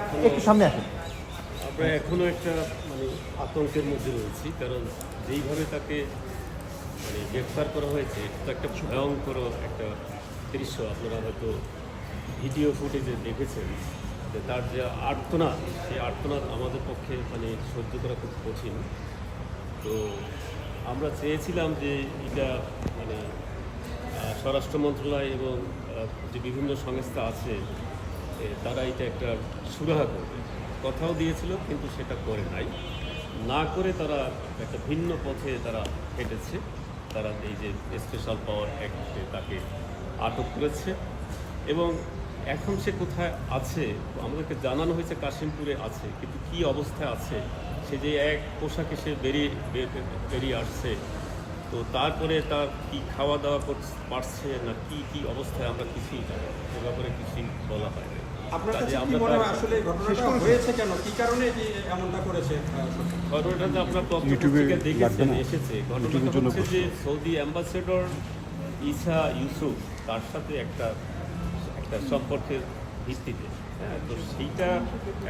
একটু সামনে আসুন। আমরা এখনও একটা মানে আতঙ্কের মধ্যে রয়েছি, কারণ যেইভাবে তাকে মানে গ্রেফতার করা হয়েছে, এটা তো একটা ভয়ঙ্কর একটা দৃশ্য। আপনারা হয়তো ভিডিও ফুটেজে দেখেছেন যে তার যে আর্তনাদ, সেই আর্তনাদ আমাদের পক্ষে মানে সহ্য করা খুব কঠিন। তো আমরা চেয়েছিলাম যে এটা মানে স্বরাষ্ট্র মন্ত্রণালয় এবং যে বিভিন্ন সংস্থা আছে এ, তারা এটা একটা সুরাহা করবে। কথাও দিয়েছিল কিন্তু সেটা করে নাই। না করে তারা একটা ভিন্ন পথে তারা হেঁটেছে। তারা এই যে স্পেশাল পাওয়ার অ্যাক্টে তাকে আটক করেছে। এবং এখন সে কোথায় আছে আমাদেরকে জানানো হয়েছে কাশিমপুরে আছে কিন্তু কি অবস্থায় আছে সে যে এক পোশাকে সে বেরিয়ে বেরিয়ে আসছে তো তারপরে তার কি খাওয়া দাওয়া করছে পারছে না কি কি অবস্থায় আমরা কিছুই জানি। সে ব্যাপারে কিছুই বলা হয় আপনার কাছে কি মনে হয় আসলে ঘটনাটা হয়েছে কেন? কি কারণে এমনটা করেছে? ঘটনাটা আপনার দেখেছেন এসেছে। ঘটনাটা হচ্ছে যে সৌদি অ্যাম্বাসেডর ইসা ইউসুফ তার সাথে একটা একটা সম্পর্কের ভিত্তিতে হ্যাঁ? তো সেইটা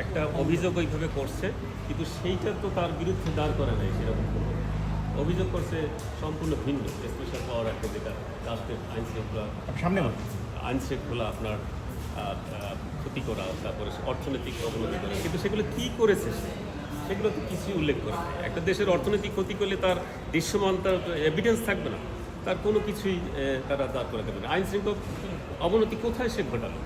একটা অভিযোগ ওইভাবে করছে কিন্তু সেইটা তো তার বিরুদ্ধে দাঁড় করে নাই সেরকম কোনো। অভিযোগ করছে সম্পূর্ণ ভিন্ন স্পেশাল পাওয়ার একটা যেটা রাষ্ট্রের আইন শৃঙ্খলা সামনে। আইন শৃঙ্খলা আপনার ক্ষতি করা, তারপরে অর্থনৈতিক অবনতি করা। কিন্তু সেগুলো কী করেছে? সেগুলো তো কিছুই উল্লেখ করে একটা দেশের অর্থনৈতিক ক্ষতি করলে তার দৃশ্যমান, তার এভিডেন্স থাকবে না। তার কোনো কিছুই তারা দাঁড় করে দেবে না। আইন শৃঙ্খলা অবনতি কোথায় সে ঘটালো?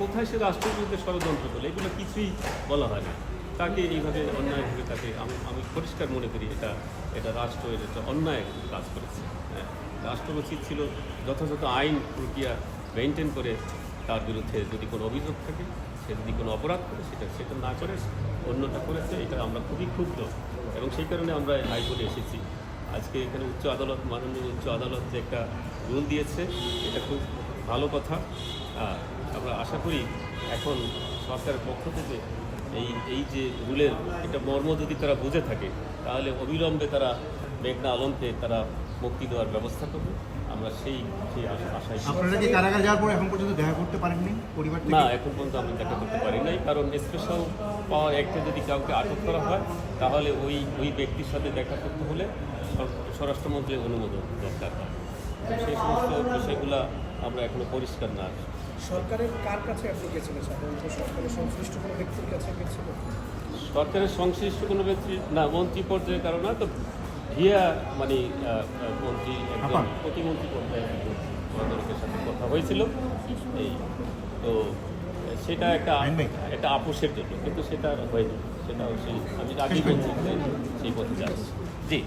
কোথায় সে রাষ্ট্রের বিরুদ্ধে ষড়যন্ত্র করল? এগুলো কিছুই বলা হয় না। তাকে এইভাবে অন্যায়ভাবে তাকে আমি আমি পরিষ্কার মনে করি, এটা এটা রাষ্ট্র এটা একটা অন্যায় কাজ করেছে। হ্যাঁ রাষ্ট্র উচিত ছিল, যথাযথ আইন প্রক্রিয়া মেনটেন করে তার বিরুদ্ধে যদি কোনো অভিযোগ থাকে, সে যদি কোনো অপরাধ করে, সেটা সেটা না করে অন্যটা করেছে, এটা আমরা খুবই ক্ষুব্ধ। এবং সেই কারণে আমরা হাইকোর্টে এসেছি। আজকে এখানে উচ্চ আদালত, মাননীয় উচ্চ আদালত যে একটা রুল দিয়েছে, এটা খুব ভালো কথা। আমরা আশা করি এখন সরকারের পক্ষ থেকে এই এই যে রুলের এটা মর্ম যদি তারা বুঝে থাকে, তাহলে অবিলম্বে তারা মেঘনা আলমকে তারা মুক্তি দেওয়ার ব্যবস্থা করবে। আমরা সেই সেই আশায় আপনারা কি কারাগার যাওয়ার পর এখন পর্যন্ত দেখা করতে পারেননি? পরিবার না এখন পর্যন্ত আমরা দেখা করতে পারি নাই কারণ স্পেশাল পাওয়ার অ্যাক্টে যদি কাউকে আটক করা হয় তাহলে ওই ওই ব্যক্তির সাথে দেখা করতে হলে স্বরাষ্ট্রমন্ত্রীর অনুমোদন দরকার। হয় তো সেই সমস্ত বিষয়গুলো আমরা এখনও পরিষ্কার না। সরকারের কার কাছে আপনি গেছিলেন সাধারণত? সরকারের সংশ্লিষ্ট কোনো ব্যক্তির কাছে গেছিলেন? সরকারের সংশ্লিষ্ট কোনো ব্যক্তি না মন্ত্রী পর্যায়ে কারণ না তো ভিয়া মানে মন্ত্রী একজন। প্রতিমন্ত্রী পর্যায়ে সাথে কথা হয়েছিল। এই তো সেটা একটা একটা আপোষের জন্য কিন্তু সেটা হয়নি। সেটা সেই আমি আগেই বলছি সেই পথে যাচ্ছি।